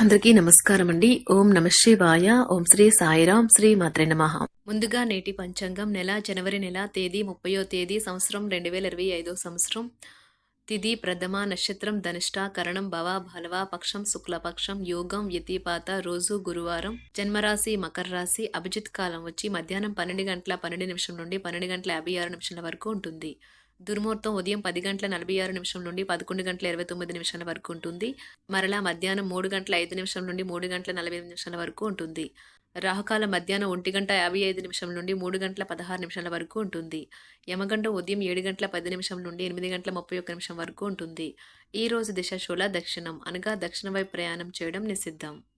అందరికీ నమస్కారం అండి ఓం నమ శివాయ. ఓం శ్రీ సాయిరాం శ్రీ మాత్రే నమ. ముందుగా నేటి పంచాంగం నెల జనవరి నెల తేదీ ముప్పయో తేదీ సంవత్సరం రెండు వేల ఇరవై ఐదో సంవత్సరం. తిథి ప్రథమ నక్షత్రం ధనిష్ట కరణం భవ భలవ పక్షం శుక్లపక్షం యోగం వ్యతిపాత రోజు గురువారం. జన్మరాశి మకర రాశి అభిజిత్ కాలం వచ్చి మధ్యాహ్నం పన్నెండు గంటల పన్నెండు నిమిషం నుండి పన్నెండు గంటల యాభై ఆరు నిమిషాల వరకు ఉంటుంది. దుర్ముహూర్తం ఉదయం పది గంటల నలభై ఆరు నిమిషం నుండి పదకొండు గంటల ఇరవై తొమ్మిది నిమిషాల వరకు ఉంటుంది. మరలా మధ్యాహ్నం మూడు గంటల ఐదు నిమిషం నుండి మూడు గంటల నలభై ఎనిమిది నిమిషాల వరకు ఉంటుంది. రాహుకాల మధ్యాహ్నం ఒంటి గంట యాభై ఐదు నిమిషం నుండి మూడు గంటల పదహారు నిమిషాల వరకు ఉంటుంది. యమగంట ఉదయం ఏడు గంటల పది నిమిషం నుండి ఎనిమిది గంటల ముప్పై ఒక్క నిమిషం వరకు ఉంటుంది. ఈ రోజు దిశ శూల దక్షిణం అనగా దక్షిణ వైపు ప్రయాణం చేయడం నిషిద్ధం.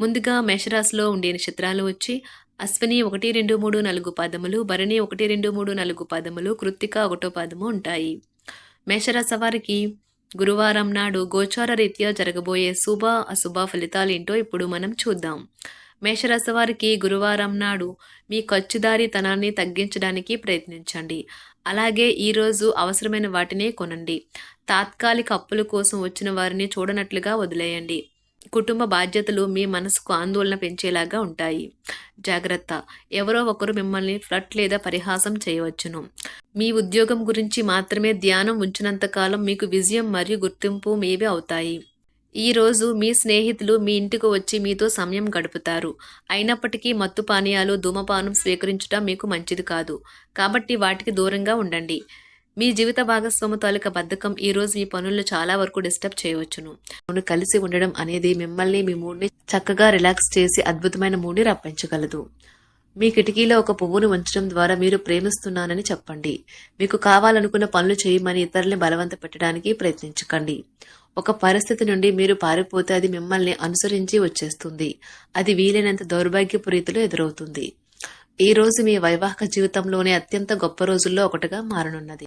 ముందుగా మేషరాశిలో ఉండే నక్షత్రాలు వచ్చి అశ్విని ఒకటి రెండు మూడు నాలుగు పాదములు భరణి ఒకటి రెండు మూడు నాలుగు పాదములు కృత్తిక ఒకటో పాదము ఉంటాయి. మేషరాశి వారికి గురువారం నాడు గోచార రీత్యా జరగబోయే శుభ అశుభ ఫలితాలేంటో ఇప్పుడు మనం చూద్దాం. మేషరాశి వారికి గురువారం నాడు మీ ఖర్చుదారీతనాన్ని తగ్గించడానికి ప్రయత్నించండి. అలాగే ఈరోజు అవసరమైన వాటినే కొనండి. తాత్కాలిక అప్పుల కోసం వచ్చిన వారిని చూడనట్లుగా వదిలేయండి. కుటుంబ బాధ్యతలు మీ మనసుకు ఆందోళన పెంచేలాగా ఉంటాయి. జాగ్రత్త. ఎవరో ఒకరు మిమ్మల్ని ఫ్లట్ లేదా పరిహాసం చేయవచ్చును. మీ ఉద్యోగం గురించి మాత్రమే ధ్యానం ఉంచినంతకాలం మీకు విజయం మరియు గుర్తింపు మీవే అవుతాయి. ఈ రోజు మీ స్నేహితులు మీ ఇంటికి వచ్చి మీతో సమయం గడుపుతారు. అయినప్పటికీ మత్తు పానీయాలు ధూమపానం స్వీకరించడం మీకు మంచిది కాదు. కాబట్టి వాటికి దూరంగా ఉండండి. మీ జీవిత భాగస్వామి తాలూకా బద్ధకం ఈ రోజు మీ పనులను చాలా వరకు డిస్టర్బ్ చేయవచ్చును. అవును కలిసి ఉండడం అనేది మిమ్మల్ని మీ మూడ్ని చక్కగా రిలాక్స్ చేసి అద్భుతమైన మూడ్ని రప్పించగలదు. మీ కిటికీలో ఒక పువ్వును ఉంచడం ద్వారా మీరు ప్రేమిస్తున్నానని చెప్పండి. మీకు కావాలనుకున్న పనులు చేయమని ఇతరుల్ని బలవంత పెట్టడానికి ప్రయత్నించకండి. ఒక పరిస్థితి నుండి మీరు పారిపోతే అది మిమ్మల్ని అనుసరించి వచ్చేస్తుంది. అది వీలైనంత దౌర్భాగ్యపు రీతిలో ఎదురవుతుంది. ఈ రోజు మీ వైవాహిక జీవితంలోనే అత్యంత గొప్ప రోజుల్లో ఒకటిగా మారనున్నది.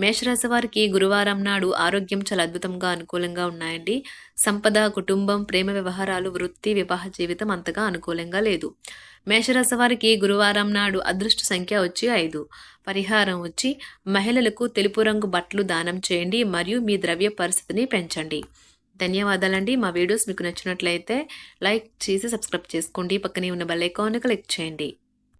మేషరాశి వారికి గురువారం నాడు ఆరోగ్యం చాలా అద్భుతంగా అనుకూలంగా ఉన్నాయండి. సంపద కుటుంబం ప్రేమ వ్యవహారాలు వృత్తి వివాహ జీవితం అంతగా అనుకూలంగా లేదు. మేషరాశి వారికి గురువారం నాడు అదృష్ట సంఖ్య వచ్చి ఐదు. పరిహారం వచ్చి మహిళలకు తెలుపు రంగు బట్టలు దానం చేయండి మరియు మీ ద్రవ్య పరిస్థితిని పెంచండి. ధన్యవాదాలండి. మా వీడియోస్ మీకు నచ్చినట్లయితే లైక్ చేసి సబ్స్క్రైబ్ చేసుకోండి. పక్కనే ఉన్న బెల్ ఐకాన్ క్లిక్ చేయండి.